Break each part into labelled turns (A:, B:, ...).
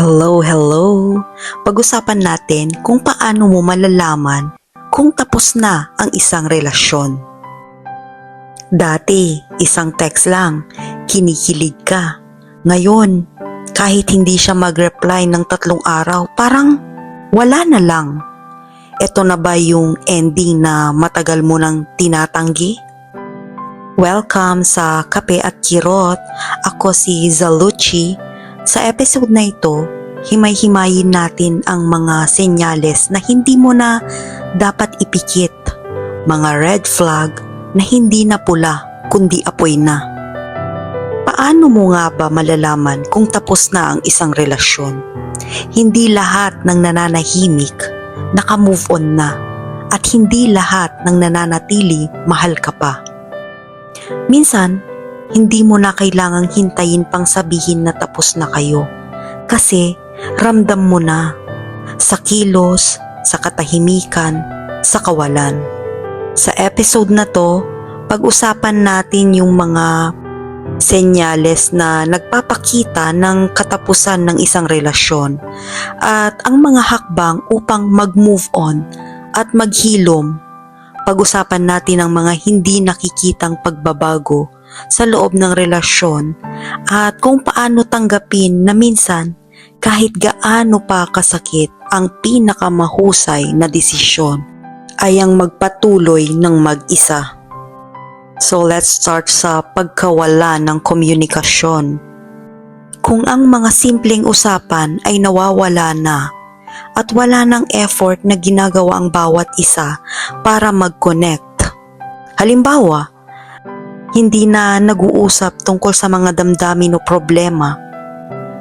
A: Hello, hello! Pag-usapan natin kung paano mo malalaman kung tapos na ang isang relasyon. Dati, isang text lang, kinikilig ka. Ngayon, kahit hindi siya mag-reply ng tatlong araw, parang wala na lang. Ito na ba yung ending na matagal mo nang tinatanggi? Welcome sa Kape at Kirot. Ako si Zaluchi. Sa episode na ito, himay-himayin natin ang mga senyales na hindi mo na dapat ipikit. Mga red flag na hindi na pula kundi apoy na. Paano mo nga ba malalaman kung tapos na ang isang relasyon? Hindi lahat ng nananahimik naka-move on na at hindi lahat ng nananatili mahal ka pa. Minsan, hindi mo na kailangang hintayin pang sabihin na tapos na kayo. Kasi ramdam mo na sa kilos, sa katahimikan, sa kawalan. Sa episode na to, pag-usapan natin yung mga senyales na nagpapakita ng katapusan ng isang relasyon at ang mga hakbang upang mag-move on at maghilom. Pag-usapan natin ang mga hindi nakikitang pagbabago sa loob ng relasyon at kung paano tanggapin na minsan kahit gaano pa kasakit ang pinakamahusay na desisyon ay ang magpatuloy ng mag-isa. So let's start sa pagkawala ng komunikasyon. Kung ang mga simpleng usapan ay nawawala na at wala ng effort na ginagawa ang bawat isa para mag-connect. Halimbawa, hindi na nag-uusap tungkol sa mga damdamin o problema.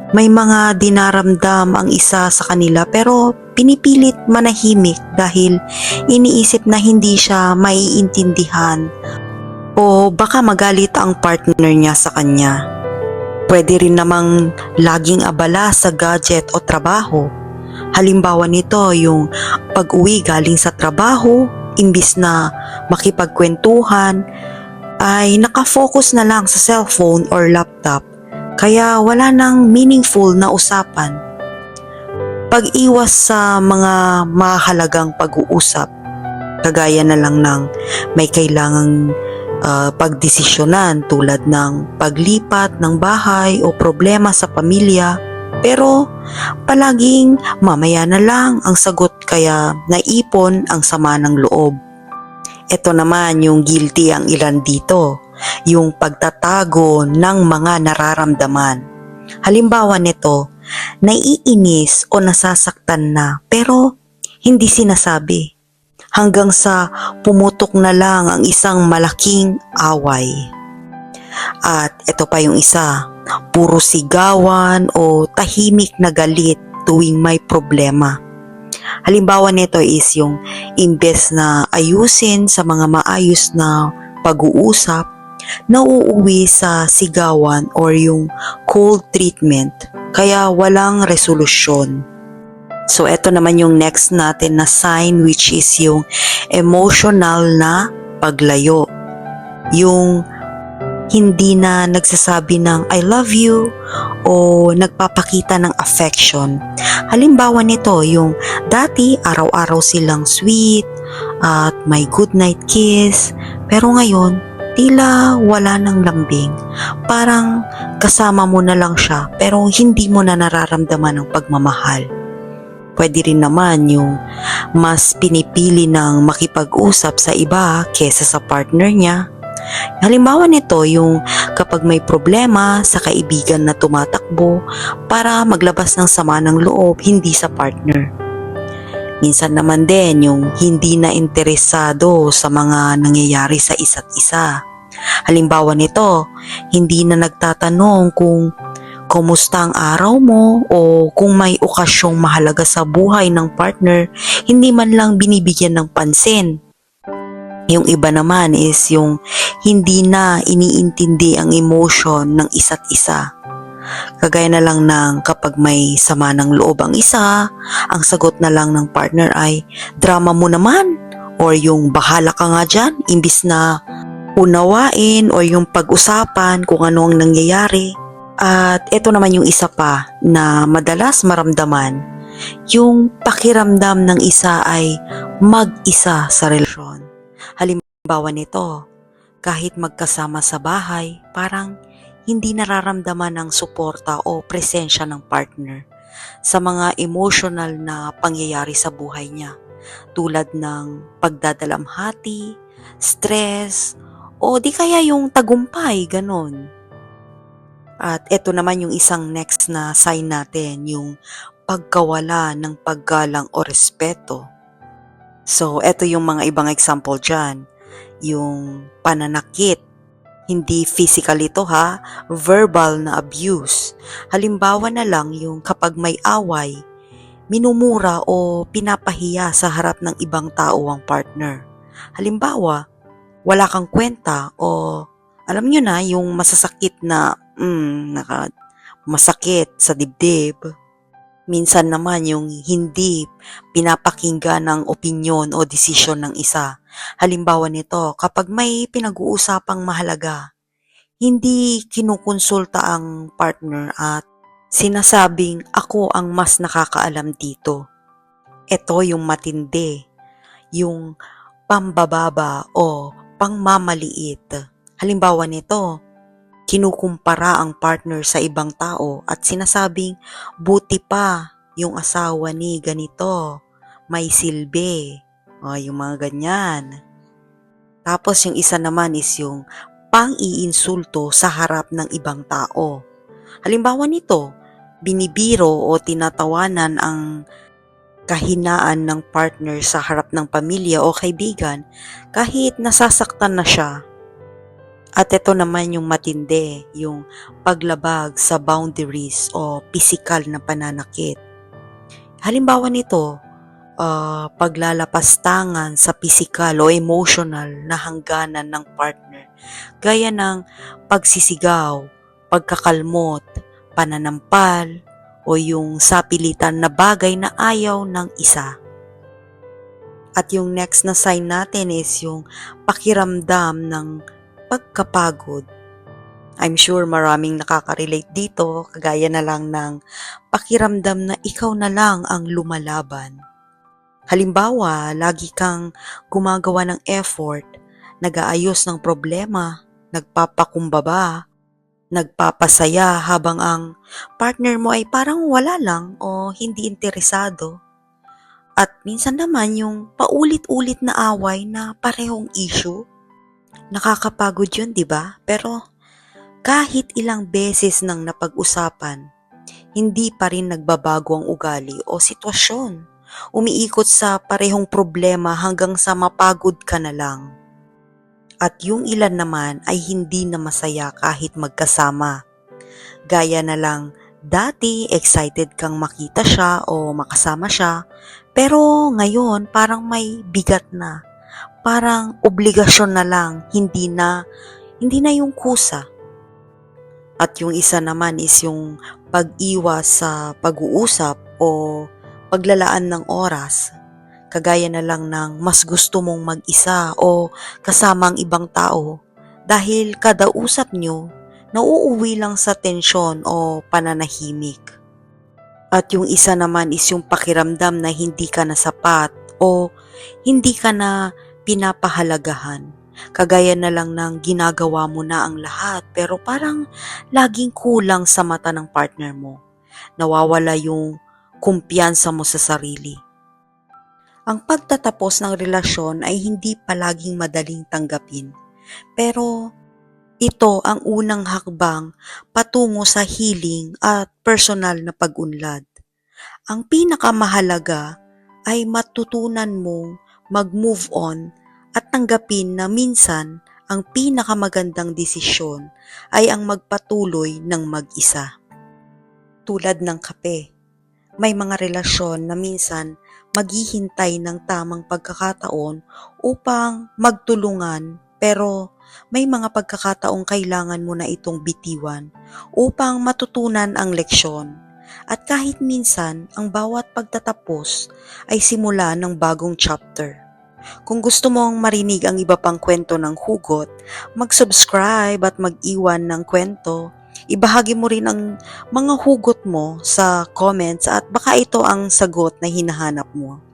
A: May mga dinaramdam ang isa sa kanila pero pinipilit manahimik dahil iniisip na hindi siya maiintindihan o baka magalit ang partner niya sa kanya. Pwede rin namang laging abala sa gadget o trabaho. Halimbawa nito yung pag-uwi galing sa trabaho, imbis na makipagkwentuhan, ay nakafocus na lang sa cellphone or laptop kaya wala nang meaningful na usapan. Pag-iwas sa mga mahalagang pag-uusap, kagaya na lang ng may kailangang uh, pagdesisyonan tulad ng paglipat ng bahay o problema sa pamilya, pero palaging mamaya na lang ang sagot kaya naipon ang sama ng loob. Ito naman yung guilty ang ilan dito, yung pagtatago ng mga nararamdaman. Halimbawa nito, naiinis o nasasaktan na pero hindi sinasabi. Hanggang sa pumutok na lang ang isang malaking away. At ito pa yung isa, puro sigawan o tahimik na galit tuwing may problema. Halimbawa nito is yung imbes na ayusin sa mga maayos na pag-uusap, nauuwi sa sigawan or yung cold treatment kaya walang resolusyon. So eto naman yung next natin na sign which is yung emotional na paglayo. Yung hindi na nagsasabi ng I love you o nagpapakita ng affection. Halimbawa nito yung dati araw-araw silang sweet at may good night kiss pero ngayon tila wala ng lambing. Parang kasama mo na lang siya pero hindi mo na nararamdaman ang pagmamahal. Pwede rin naman yung mas pinipili ng makipag-usap sa iba kesa sa partner niya. Halimbawa nito yung kapag may problema sa kaibigan na tumatakbo para maglabas ng sama ng loob hindi sa partner. Minsan naman din yung hindi na interesado sa mga nangyayari sa isa't isa. Halimbawa nito, hindi na nagtatanong kung kumusta ang araw mo o kung may okasyong mahalaga sa buhay ng partner, hindi man lang binibigyan ng pansin. Yung iba naman is yung hindi na iniintindi ang emotion ng isa't isa. Kagaya na lang ng kapag may sama ng loob ang isa, ang sagot na lang ng partner ay drama mo naman or yung bahala ka nga dyan imbis na unawain o yung pag-usapan kung ano ang nangyayari At ito naman yung isa pa na madalas maramdaman, yung pakiramdam ng isa ay mag-isa sa relasyon. Halimbawa nito, kahit magkasama sa bahay, parang hindi nararamdaman ng suporta o presensya ng partner sa mga emotional na pangyayari sa buhay niya tulad ng pagdadalamhati, stress, o di kaya yung tagumpay, ganon. At ito naman yung isang next na sign natin, yung pagkawala ng paggalang o respeto. So, ito yung mga ibang example dyan. Yung pananakit, hindi physical ito ha, verbal na abuse. Halimbawa na lang yung kapag may away, minumura o pinapahiya sa harap ng ibang tao ang partner. Halimbawa, wala kang kwenta o alam nyo na yung masasakit na mm, naka, masakit sa dibdib. Minsan naman yung hindi pinapakinggan ng opinyon o desisyon ng isa. Halimbawa nito, kapag may pinag-uusapang mahalaga, hindi kinukonsulta ang partner at sinasabing ako ang mas nakakaalam dito. Ito yung matindi, yung pambababa o pangmamaliit. Halimbawa nito, kinukumpara ang partner sa ibang tao at sinasabing buti pa yung asawa ni ganito, may silbi. O, yung mga ganyan. Tapos yung isa naman is yung pang-iinsulto sa harap ng ibang tao. Halimbawa nito, binibiro o tinatawanan ang kahinaan ng partner sa harap ng pamilya o kaibigan kahit nasasaktan na siya. At ito naman yung matindi, yung paglabag sa boundaries o physical na pananakit. Halimbawa nito, uh, paglalapastangan sa physical o emotional na hangganan ng partner, gaya ng pagsisigaw, pagkakalmot, pananampal, o yung sapilitan na bagay na ayaw ng isa. At yung next na sign natin is yung pakiramdam ng pagkapagod. I'm sure maraming nakaka-relate dito, kagaya na lang ng pakiramdam na ikaw na lang ang lumalaban. Halimbawa, lagi kang gumagawa ng effort, nag-aayos ng problema, nagpapakumbaba, nagpapasaya habang ang partner mo ay parang wala lang o hindi interesado. At minsan naman yung paulit-ulit na away na parehong issue. Nakakapagod yun, di ba? Pero kahit ilang beses nang napag-usapan, hindi pa rin nagbabago ang ugali o sitwasyon. Umiikot sa parehong problema hanggang sa mapagod ka na lang. At yung ilan naman ay hindi na masaya kahit magkasama. Gaya na lang, dati excited kang makita siya o makasama siya, pero ngayon parang may bigat na. Parang obligasyon na lang, hindi na, hindi na yung kusa. At yung isa naman is yung pag-iwas sa pag-uusap o paglalaan ng oras. Kagaya na lang ng mas gusto mong mag-isa o kasama ang ibang tao dahil kada usap nyo, nauuwi lang sa tensyon o pananahimik. At yung isa naman is yung pakiramdam na hindi ka na sapat o hindi ka na pinapahalagahan. Kagaya na lang ng ginagawa mo na ang lahat pero parang laging kulang sa mata ng partner mo. Nawawala yung kumpiyansa mo sa sarili. Ang pagtatapos ng relasyon ay hindi palaging madaling tanggapin. Pero ito ang unang hakbang patungo sa healing at personal na pag-unlad. Ang pinakamahalaga ay matutunan mong mag-move on tanggapin na minsan ang pinakamagandang desisyon ay ang magpatuloy ng mag-isa. Tulad ng kape, may mga relasyon na minsan maghihintay ng tamang pagkakataon upang magtulungan pero may mga pagkakataong kailangan mo na itong bitiwan upang matutunan ang leksyon. At kahit minsan, ang bawat pagtatapos ay simula ng bagong chapter. Kung gusto mong marinig ang iba pang kwento ng hugot, mag-subscribe at mag-iwan ng kwento ibahagi mo rin ang mga hugot mo sa comments at baka ito ang sagot na hinahanap mo.